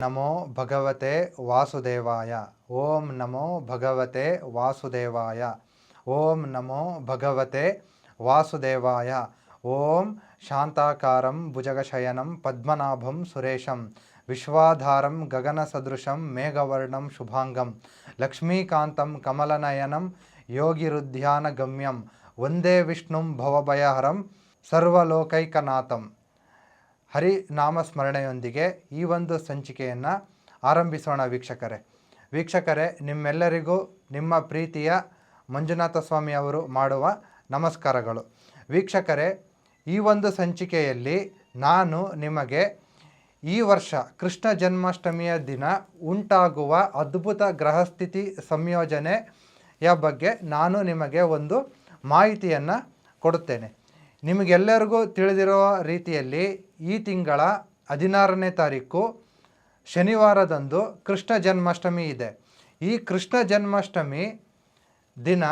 ನಮೋ ಭಗವತೆ ವಾಸುದೇವಾಯ ಓಂ ನಮೋ ಭಗವತೆ ವಾಸುದೇವಾಯ ಓಂ ನಮೋ ಭಗವತೆ ವಾಸುದೇವಾಯ ಓಂ ಶಾಂತಾಕಾರಂ ಭುಜಗಶಯನಂ ಪದ್ಮನಾಭಂ ಸುರೇಶಂ ವಿಶ್ವಾಧಾರಂ ಗಗನಸದೃಶಂ ಮೇಘವರ್ಣಂ ಶುಭಾಂಗಂ ಲಕ್ಷ್ಮೀಕಾಂತಂ ಕಮಲನಯನಂ ಯೋಗಿರುಧ್ಯಾನಗಮ್ಯಂ ವಂದೇ ವಿಷ್ಣುಂ ಭವಭಯಹರಂ ಸರ್ವಲೋಕೈಕನಾಥಂ ಹರಿ ನಾಮಸ್ಮರಣೆಯೊಂದಿಗೆ ಈ ಒಂದು ಸಂಚಿಕೆಯನ್ನು ಆರಂಭಿಸೋಣ ವೀಕ್ಷಕರೇ. ವೀಕ್ಷಕರೇ, ನಿಮ್ಮೆಲ್ಲರಿಗೂ ನಿಮ್ಮ ಪ್ರೀತಿಯ ಮಂಜುನಾಥ ಸ್ವಾಮಿ ಅವರು ಮಾಡುವ ನಮಸ್ಕಾರಗಳು. ವೀಕ್ಷಕರೇ, ಈ ಒಂದು ಸಂಚಿಕೆಯಲ್ಲಿ ನಾನು ನಿಮಗೆ ಈ ವರ್ಷ ಕೃಷ್ಣ ಜನ್ಮಾಷ್ಟಮಿಯ ದಿನ ಉಂಟಾಗುವ ಅದ್ಭುತ ಗ್ರಹಸ್ಥಿತಿ ಸಂಯೋಜನೆಯ ಬಗ್ಗೆ ನಾನು ನಿಮಗೆ ಒಂದು ಮಾಹಿತಿಯನ್ನು ಕೊಡುತ್ತೇನೆ. ನಿಮಗೆಲ್ಲರಿಗೂ ತಿಳಿದಿರುವ ರೀತಿಯಲ್ಲಿ ಈ ತಿಂಗಳ ಹದಿನಾರನೇ ತಾರೀಕು ಶನಿವಾರದಂದು ಕೃಷ್ಣ ಜನ್ಮಾಷ್ಟಮಿ ಇದೆ. ಈ ಕೃಷ್ಣ ಜನ್ಮಾಷ್ಟಮಿ ದಿನ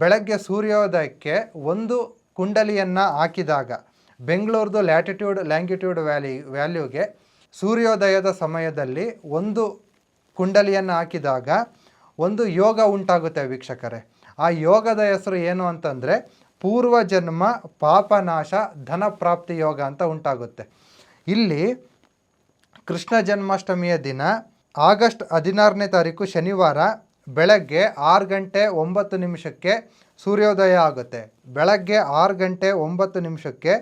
ಬೆಳಗ್ಗೆ ಸೂರ್ಯೋದಯಕ್ಕೆ ಒಂದು ಕುಂಡಲಿಯನ್ನು ಹಾಕಿದಾಗ ಬೆಂಗಳೂರದು ಲ್ಯಾಟಿಟ್ಯೂಡ್ ಲ್ಯಾಂಗಿಟ್ಯೂಡ್ ವ್ಯಾಲಿ ವ್ಯಾಲ್ಯೂಗೆ ಸೂರ್ಯೋದಯದ ಸಮಯದಲ್ಲಿ ಒಂದು ಕುಂಡಲಿಯನ್ನು ಹಾಕಿದಾಗ ಒಂದು ಯೋಗ ಉಂಟಾಗುತ್ತೆ ವೀಕ್ಷಕರೇ. ಆ ಯೋಗದ ಹೆಸರು ಏನು ಅಂತಂದರೆ ಪೂರ್ವಜನ್ಮ, ಪಾಪನಾಶ ಧನ ಪ್ರಾಪ್ತಿ ಯೋಗ ಅಂತ ಉಂಟಾಗುತ್ತೆ. ಇಲ್ಲಿ ಕೃಷ್ಣ ಜನ್ಮಾಷ್ಟಮಿಯ ದಿನ, ಆಗಸ್ಟ್ ಹದಿನಾರನೇ ತಾರೀಕು ಶನಿವಾರ, ಬೆಳಗ್ಗೆ ಆರು ಗಂಟೆ ಒಂಬತ್ತು ನಿಮಿಷಕ್ಕೆ ಸೂರ್ಯೋದಯ ಆಗುತ್ತೆ. ಬೆಳಗ್ಗೆ ಆರು ಗಂಟೆ ಒಂಬತ್ತು ನಿಮಿಷಕ್ಕೆ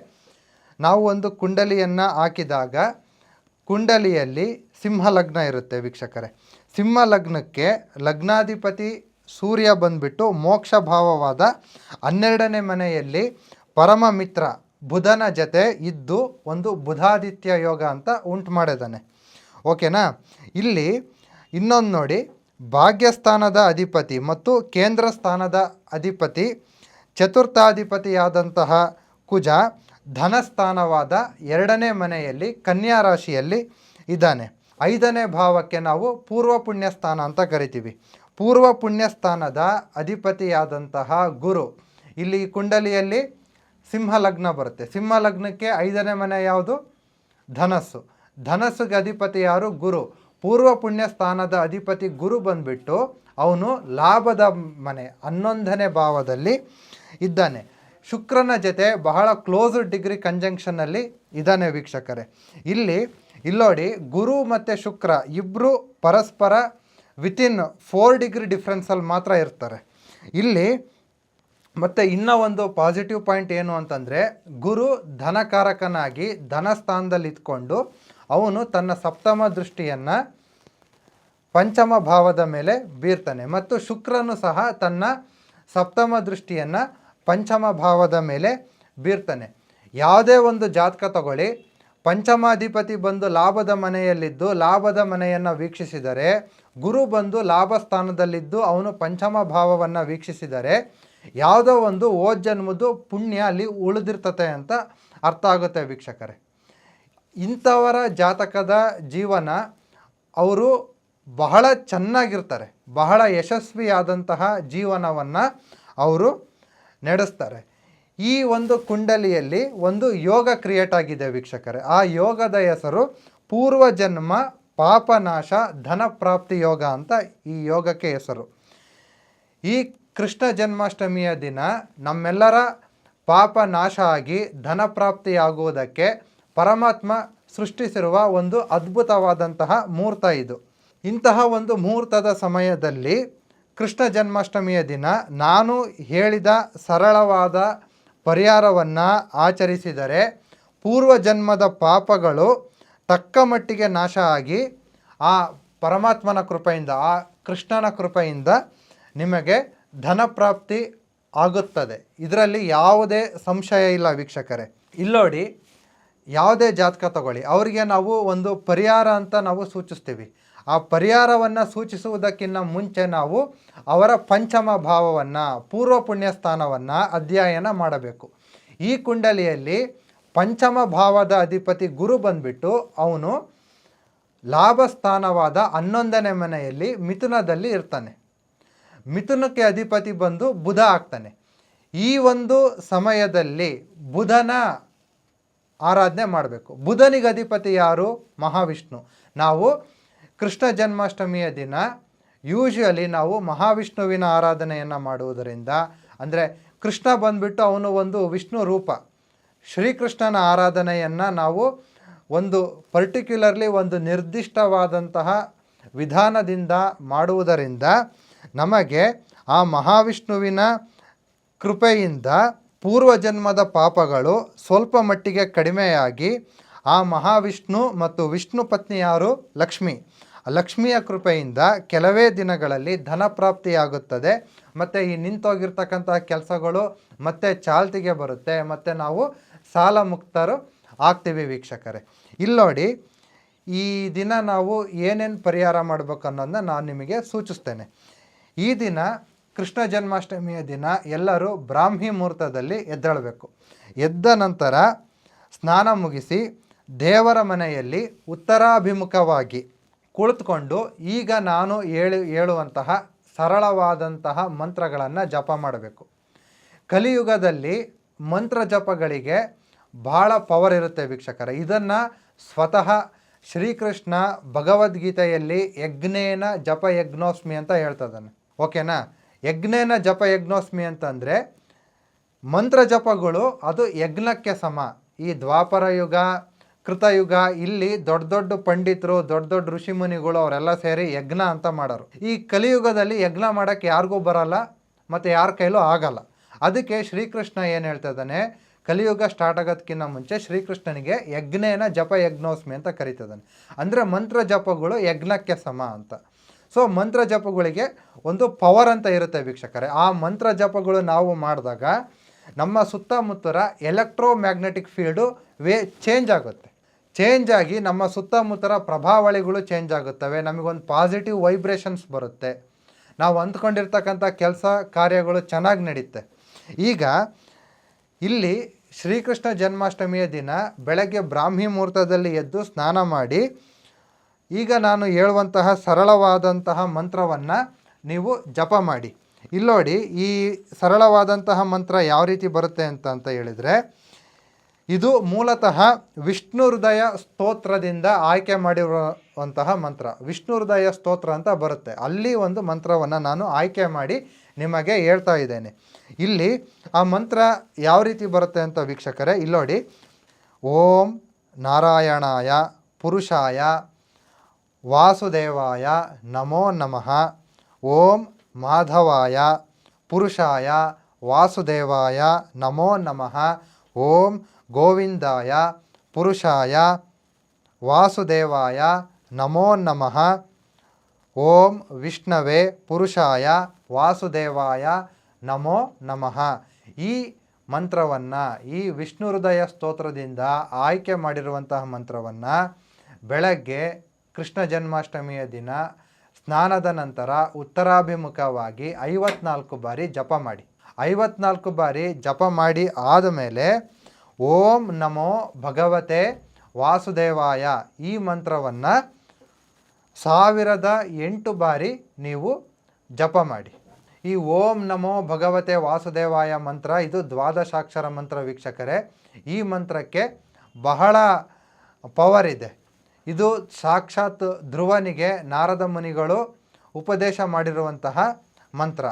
ನಾವು ಒಂದು ಕುಂಡಲಿಯನ್ನು ಹಾಕಿದಾಗ ಕುಂಡಲಿಯಲ್ಲಿ ಸಿಂಹ ಲಗ್ನ ಇರುತ್ತೆ ವೀಕ್ಷಕರೇ. ಸಿಂಹ ಲಗ್ನಕ್ಕೆ ಲಗ್ನಾಧಿಪತಿ ಸೂರ್ಯ ಬಂದ್ಬಿಟ್ಟು ಮೋಕ್ಷ ಭಾವವಾದ ಹನ್ನೆರಡನೇ ಮನೆಯಲ್ಲಿ ಪರಮ ಮಿತ್ರ ಬುಧನ ಜೊತೆ ಇದ್ದು ಒಂದು ಬುಧಾದಿತ್ಯ ಯೋಗ ಅಂತ ಉಂಟು ಮಾಡಿದ್ದಾನೆ. ಓಕೆನಾ? ಇಲ್ಲಿ ಇನ್ನೊಂದು ನೋಡಿ, ಭಾಗ್ಯಸ್ಥಾನದ ಅಧಿಪತಿ ಮತ್ತು ಕೇಂದ್ರ ಸ್ಥಾನದ ಅಧಿಪತಿ, ಚತುರ್ಥಾಧಿಪತಿಯಾದಂತಹ ಕುಜ ಧನಸ್ಥಾನವಾದ ಎರಡನೇ ಮನೆಯಲ್ಲಿ ಕನ್ಯಾ ರಾಶಿಯಲ್ಲಿ ಇದ್ದಾನೆ. ಐದನೇ ಭಾವಕ್ಕೆ ನಾವು ಪೂರ್ವ ಪುಣ್ಯ ಸ್ಥಾನ ಅಂತ ಕರಿತೀವಿ. ಪೂರ್ವ ಪುಣ್ಯ ಸ್ಥಾನದ ಅಧಿಪತಿಯಾದಂತಹ ಗುರು. ಇಲ್ಲಿ ಕುಂಡಲಿಯಲ್ಲಿ ಸಿಂಹ ಲಗ್ನ ಬರುತ್ತೆ. ಸಿಂಹ ಲಗ್ನಕ್ಕೆ ಐದನೇ ಮನೆ ಯಾವುದು? ಧನಸ್ಸು. ಧನಸ್ಸುಗೆ ಅಧಿಪತಿ ಯಾರು? ಗುರು. ಪೂರ್ವ ಪುಣ್ಯ ಸ್ಥಾನದ ಅಧಿಪತಿ ಗುರು ಬಂದ್ಬಿಟ್ಟು ಅವನು ಲಾಭದ ಮನೆ, ಹನ್ನೊಂದನೇ ಭಾವದಲ್ಲಿ ಇದ್ದಾನೆ. ಶುಕ್ರನ ಜೊತೆ ಬಹಳ ಕ್ಲೋಸ್ ಡಿಗ್ರಿ ಕಂಜಂಕ್ಷನ್ನಲ್ಲಿ ಇದ್ದಾನೆ ವೀಕ್ಷಕರೇ. ಇಲ್ಲಿ, ಇಲ್ಲೋಡಿ ಗುರು ಮತ್ತು ಶುಕ್ರ ಇಬ್ಬರು ಪರಸ್ಪರ ವಿತಿನ್ ಫೋರ್ ಡಿಗ್ರಿ ಡಿಫ್ರೆನ್ಸಲ್ಲಿ ಮಾತ್ರ ಇರ್ತಾರೆ. ಇಲ್ಲಿ ಮತ್ತು ಇನ್ನೂ ಒಂದು ಪಾಸಿಟಿವ್ ಪಾಯಿಂಟ್ ಏನು ಅಂತಂದರೆ, ಗುರು ಧನಕಾರಕನಾಗಿ ಧನಸ್ಥಾನದಲ್ಲಿ ಇದ್ಕೊಂಡು ಅವನು ತನ್ನ ಸಪ್ತಮ ದೃಷ್ಟಿಯನ್ನು ಪಂಚಮ ಭಾವದ ಮೇಲೆ ಬೀರ್ತಾನೆ. ಮತ್ತು ಶುಕ್ರನು ಸಹ ತನ್ನ ಸಪ್ತಮ ದೃಷ್ಟಿಯನ್ನು ಪಂಚಮ ಭಾವದ ಮೇಲೆ ಬೀರ್ತಾನೆ. ಯಾವುದೇ ಒಂದು ಜಾತಕ ತಗೊಳ್ಳಿ ಪಂಚಮಾಧಿಪತಿ ಬಂದು ಲಾಭದ ಮನೆಯಲ್ಲಿದ್ದು ಲಾಭದ ಮನೆಯನ್ನು ವೀಕ್ಷಿಸಿದರೆ ಗುರು ಬಂದು ಲಾಭ ಸ್ಥಾನದಲ್ಲಿದ್ದು ಅವನು ಪಂಚಮ ಭಾವವನ್ನು ವೀಕ್ಷಿಸಿದರೆ ಯಾವುದೋ ಒಂದು ಓದ್ ಪುಣ್ಯ ಅಲ್ಲಿ ಉಳಿದಿರ್ತತೆ ಅಂತ ಅರ್ಥ ಆಗುತ್ತೆ ವೀಕ್ಷಕರೇ. ಇಂಥವರ ಜಾತಕದ ಜೀವನ ಅವರು ಬಹಳ ಚೆನ್ನಾಗಿರ್ತಾರೆ, ಬಹಳ ಯಶಸ್ವಿಯಾದಂತಹ ಜೀವನವನ್ನು ಅವರು ನಡೆಸ್ತಾರೆ. ಈ ಒಂದು ಕುಂಡಲಿಯಲ್ಲಿ ಒಂದು ಯೋಗ ಕ್ರಿಯೇಟ್ ಆಗಿದೆ ವೀಕ್ಷಕರೇ. ಆ ಯೋಗದ ಹೆಸರು ಪೂರ್ವಜನ್ಮ ಪಾಪನಾಶ ಧನ ಪ್ರಾಪ್ತಿ ಯೋಗ ಅಂತ ಈ ಯೋಗಕ್ಕೆ ಹೆಸರು. ಈ ಕೃಷ್ಣ ಜನ್ಮಾಷ್ಟಮಿಯ ದಿನ ನಮ್ಮೆಲ್ಲರ ಪಾಪ ನಾಶ ಆಗಿ ಧನ ಪ್ರಾಪ್ತಿಯಾಗುವುದಕ್ಕೆ ಪರಮಾತ್ಮ ಸೃಷ್ಟಿಸಿರುವ ಒಂದು ಅದ್ಭುತವಾದಂತಹ ಮುಹೂರ್ತ ಇದು. ಇಂತಹ ಒಂದು ಮುಹೂರ್ತದ ಸಮಯದಲ್ಲಿ ಕೃಷ್ಣ ಜನ್ಮಾಷ್ಟಮಿಯ ದಿನ ನಾನು ಹೇಳಿದ ಸರಳವಾದ ಪರಿಹಾರವನ್ನು ಆಚರಿಸಿದರೆ ಪೂರ್ವಜನ್ಮದ ಪಾಪಗಳು ತಕ್ಕ ಮಟ್ಟಿಗೆ ನಾಶ ಆಗಿ ಆ ಪರಮಾತ್ಮನ ಕೃಪೆಯಿಂದ, ಆ ಕೃಷ್ಣನ ಕೃಪೆಯಿಂದ ನಿಮಗೆ ಧನ ಪ್ರಾಪ್ತಿ ಆಗುತ್ತದೆ. ಇದರಲ್ಲಿ ಯಾವುದೇ ಸಂಶಯ ಇಲ್ಲ ವೀಕ್ಷಕರೇ. ಇಲ್ಲೋಡಿ, ಯಾವುದೇ ಜಾತಕ ತಗೊಳ್ಳಿ. ಅವರಿಗೆ ನಾವು ಒಂದು ಪರಿಹಾರ ಅಂತ ನಾವು ಸೂಚಿಸ್ತೀವಿ. ಆ ಪರಿಹಾರವನ್ನು ಸೂಚಿಸುವುದಕ್ಕಿಂತ ಮುಂಚೆ ನಾವು ಅವರ ಪಂಚಮ ಭಾವವನ್ನು ಪೂರ್ವ ಪುಣ್ಯ ಸ್ಥಾನವನ್ನು ಅಧ್ಯಯನ ಮಾಡಬೇಕು. ಈ ಕುಂಡಲಿಯಲ್ಲಿ ಪಂಚಮ ಭಾವದ ಅಧಿಪತಿ ಗುರು ಬಂದ್ಬಿಟ್ಟು ಅವನು ಲಾಭ ಸ್ಥಾನವಾದ ಹನ್ನೊಂದನೇ ಮನೆಯಲ್ಲಿ ಮಿಥುನದಲ್ಲಿ ಇರ್ತಾನೆ. ಮಿಥುನಕ್ಕೆ ಅಧಿಪತಿ ಬಂದು ಬುಧ ಆಗ್ತಾನೆ. ಈ ಒಂದು ಸಮಯದಲ್ಲಿ ಬುಧನ ಆರಾಧನೆ ಮಾಡಬೇಕು. ಬುಧನಿಗೆ ಅಧಿಪತಿ ಯಾರು? ಮಹಾವಿಷ್ಣು. ನಾವು ಕೃಷ್ಣ ಜನ್ಮಾಷ್ಟಮಿಯ ದಿನ ಯೂಶ್ವಲಿ ನಾವು ಮಹಾವಿಷ್ಣುವಿನ ಆರಾಧನೆಯನ್ನು ಮಾಡುವುದರಿಂದ, ಅಂದರೆ ಕೃಷ್ಣ ಬಂದ್ಬಿಟ್ಟು ಅವನು ಒಂದು ವಿಷ್ಣು ರೂಪ, ಶ್ರೀಕೃಷ್ಣನ ಆರಾಧನೆಯನ್ನು ನಾವು ಒಂದು ಪರ್ಟಿಕ್ಯುಲರ್ಲಿ ಒಂದು ನಿರ್ದಿಷ್ಟವಾದಂತಹ ವಿಧಾನದಿಂದ ಮಾಡುವುದರಿಂದ ನಮಗೆ ಆ ಮಹಾವಿಷ್ಣುವಿನ ಕೃಪೆಯಿಂದ ಪೂರ್ವಜನ್ಮದ ಪಾಪಗಳು ಸ್ವಲ್ಪ ಮಟ್ಟಿಗೆ ಕಡಿಮೆಯಾಗಿ ಆ ಮಹಾವಿಷ್ಣು ಮತ್ತು ವಿಷ್ಣು ಪತ್ನಿ ಯಾರು? ಲಕ್ಷ್ಮಿ. ಲಕ್ಷ್ಮಿಯ ಕೃಪೆಯಿಂದ ಕೆಲವೇ ದಿನಗಳಲ್ಲಿ ಧನ ಪ್ರಾಪ್ತಿಯಾಗುತ್ತದೆ. ಮತ್ತು ಈ ನಿಂತೋಗಿರ್ತಕ್ಕಂಥ ಕೆಲಸಗಳು ಮತ್ತೆ ಚಾಲ್ತಿಗೆ ಬರುತ್ತೆ. ಮತ್ತು ನಾವು ಸಾಲ ಮುಕ್ತರು ಆಗ್ತೀವಿ ವೀಕ್ಷಕರೇ. ಇಲ್ಲೋಡಿ ಈ ದಿನ ನಾವು ಏನೇನು ಪರಿಹಾರ ಮಾಡಬೇಕು ಅನ್ನೋದನ್ನ ನಾನು ನಿಮಗೆ ಸೂಚಿಸ್ತೇನೆ. ಈ ದಿನ ಕೃಷ್ಣ ಜನ್ಮಾಷ್ಟಮಿಯ ದಿನ ಎಲ್ಲರೂ ಬ್ರಾಹ್ಮಿ ಮುಹೂರ್ತದಲ್ಲಿ ಎದ್ದೇಳಬೇಕು. ಎದ್ದ ನಂತರ ಸ್ನಾನ ಮುಗಿಸಿ ದೇವರ ಮನೆಯಲ್ಲಿ ಉತ್ತರಾಭಿಮುಖವಾಗಿ ಕುಳಿತುಕೊಂಡು ಈಗ ನಾನು ಹೇಳಿ, ಹೇಳುವಂತಹ ಸರಳವಾದಂತಹ ಮಂತ್ರಗಳನ್ನು ಜಪ ಮಾಡಬೇಕು. ಕಲಿಯುಗದಲ್ಲಿ ಮಂತ್ರ ಜಪಗಳಿಗೆ ಭಾಳ ಪವರ್ ಇರುತ್ತೆ ವೀಕ್ಷಕರ. ಇದನ್ನು ಸ್ವತಃ ಶ್ರೀಕೃಷ್ಣ ಭಗವದ್ಗೀತೆಯಲ್ಲಿ ಯಜ್ಞೇನ ಜಪ ಯಜ್ಞೋಸ್ಮಿ ಅಂತ ಹೇಳ್ತದಾನೆ. ಓಕೆನಾ? ಯಜ್ಞೇನ ಜಪ ಯಜ್ಞೋಸ್ಮಿ ಅಂತಂದರೆ ಮಂತ್ರ ಜಪಗಳು ಅದು ಯಜ್ಞಕ್ಕೆ ಸಮ. ಈ ದ್ವಾಪರ ಯುಗ ಕೃತಯುಗ, ಇಲ್ಲಿ ದೊಡ್ಡ ದೊಡ್ಡ ಪಂಡಿತರು, ದೊಡ್ಡ ದೊಡ್ಡ ಋಷಿ ಮುನಿಗಳು ಅವರೆಲ್ಲ ಸೇರಿ ಯಜ್ಞ ಅಂತ ಮಾಡೋರು. ಈ ಕಲಿಯುಗದಲ್ಲಿ ಯಜ್ಞ ಮಾಡೋಕ್ಕೆ ಯಾರಿಗೂ ಬರಲ್ಲ, ಮತ್ತು ಯಾರ ಕೈಲೂ ಆಗಲ್ಲ. ಅದಕ್ಕೆ ಶ್ರೀಕೃಷ್ಣ ಏನು ಹೇಳ್ತಾ ಇದ್ದಾನೆ? ಕಲಿಯುಗ ಸ್ಟಾರ್ಟ್ ಆಗೋದಕ್ಕಿಂತ ಮುಂಚೆ ಶ್ರೀಕೃಷ್ಣನಿಗೆ ಯಜ್ಞೇನ ಜಪ ಯಜ್ಞೋಸ್ಮಿ ಅಂತ ಕರಿತಿದ್ದಾನೆ. ಅಂದರೆ ಮಂತ್ರ ಜಪಗಳು ಯಜ್ಞಕ್ಕೆ ಸಮ ಅಂತ. ಸೊ ಮಂತ್ರ ಜಪಗಳಿಗೆ ಒಂದು ಪವರ್ ಅಂತ ಇರುತ್ತೆ ವೀಕ್ಷಕರೇ. ಆ ಮಂತ್ರ ಜಪಗಳು ನಾವು ಮಾಡಿದಾಗ ನಮ್ಮ ಸುತ್ತಮುತ್ತರ ಎಲೆಕ್ಟ್ರೋ ಮ್ಯಾಗ್ನೆಟಿಕ್ ಫೀಲ್ಡು ವೇ ಚೇಂಜ್ ಆಗುತ್ತೆ. ಚೇಂಜ್ ಆಗಿ ನಮ್ಮ ಸುತ್ತಮುತ್ತರ ಪ್ರಭಾವಳಿಗಳು ಚೇಂಜ್ ಆಗುತ್ತವೆ. ನಮಗೊಂದು ಪಾಸಿಟಿವ್ ವೈಬ್ರೇಷನ್ಸ್ ಬರುತ್ತೆ. ನಾವು ಅಂದ್ಕೊಂಡಿರ್ತಕ್ಕಂಥ ಕೆಲಸ ಕಾರ್ಯಗಳು ಚೆನ್ನಾಗಿ ನಡೀತೆ. ಈಗ ಇಲ್ಲಿ ಶ್ರೀಕೃಷ್ಣ ಜನ್ಮಾಷ್ಟಮಿಯ ದಿನ ಬೆಳಗ್ಗೆ ಬ್ರಾಹ್ಮಿ ಮುಹೂರ್ತದಲ್ಲಿ ಎದ್ದು ಸ್ನಾನ ಮಾಡಿ ಈಗ ನಾನು ಹೇಳುವಂತಹ ಸರಳವಾದಂತಹ ಮಂತ್ರವನ್ನು ನೀವು ಜಪ ಮಾಡಿ. ಇಲ್ಲೋಡಿ ಈ ಸರಳವಾದಂತಹ ಮಂತ್ರ ಯಾವ ರೀತಿ ಬರುತ್ತೆ ಅಂತ ಅಂತ ಹೇಳಿದರೆ ಇದು ಮೂಲತಃ ವಿಷ್ಣು ಹೃದಯ ಸ್ತೋತ್ರದಿಂದ ಆಯ್ಕೆ ಮಾಡಿರುವಂತಹ ಮಂತ್ರ. ವಿಷ್ಣು ಹೃದಯ ಸ್ತೋತ್ರ ಅಂತ ಬರುತ್ತೆ. ಅಲ್ಲಿ ಒಂದು ಮಂತ್ರವನ್ನು ನಾನು ಆಯ್ಕೆ ಮಾಡಿ ನಿಮಗೆ ಹೇಳ್ತಾ ಇದ್ದೇನೆ. ಇಲ್ಲಿ ಆ ಮಂತ್ರ ಯಾವ ರೀತಿ ಬರುತ್ತೆ ಅಂತ ವೀಕ್ಷಕರೇ ಇಲ್ಲೋಡಿ ಓಂ ನಾರಾಯಣಾಯ ಪುರುಷಾಯ ವಾಸುದೇವಾಯ ನಮೋ ನಮಃ. ಓಂ ಮಾಧವಾಯ ಪುರುಷಾಯ ವಾಸುದೇವಾಯ ನಮೋ ನಮಃ. ಓಂ ಗೋವಿಂದಾಯ ಪುರುಷಾಯ ವಾಸುದೇವಾಯ ನಮೋ ನಮಃ. ಓಂ ವಿಷ್ಣವೇ ಪುರುಷಾಯ ವಾಸುದೇವಾಯ ನಮೋ ನಮಃ. ಈ ಮಂತ್ರವನ್ನು, ಈ ವಿಷ್ಣು ಹೃದಯ ಸ್ತೋತ್ರದಿಂದ ಆಯ್ಕೆ ಮಾಡಿರುವಂತಹ ಮಂತ್ರವನ್ನು ಬೆಳಗ್ಗೆ ಕೃಷ್ಣ ಜನ್ಮಾಷ್ಟಮಿಯ ದಿನ ಸ್ನಾನದ ನಂತರ ಉತ್ತರಾಭಿಮುಖವಾಗಿ ಐವತ್ನಾಲ್ಕು ಬಾರಿ ಜಪ ಮಾಡಿ. ಐವತ್ನಾಲ್ಕು ಬಾರಿ ಜಪ ಮಾಡಿ ಆದಮೇಲೆ ಓಂ ನಮೋ ಭಗವತೆ ವಾಸುದೇವಾಯ. ಈ ಮಂತ್ರವನ್ನು ಸಾವಿರದ ಎಂಟು ಬಾರಿ ನೀವು ಜಪ ಮಾಡಿ. ಈ ಓಂ ನಮೋ ಭಗವತೆ ವಾಸುದೇವಾಯ ಮಂತ್ರ, ಇದು ದ್ವಾದಶಾಕ್ಷರ ಮಂತ್ರ ವೀಕ್ಷಕರೇ. ಈ ಮಂತ್ರಕ್ಕೆ ಬಹಳ ಪವರ್ ಇದೆ. ಇದು ಸಾಕ್ಷಾತ್ ಧ್ರುವನಿಗೆ ನಾರದ ಮುನಿಗಳು ಉಪದೇಶ ಮಾಡಿರುವಂತಹ ಮಂತ್ರ.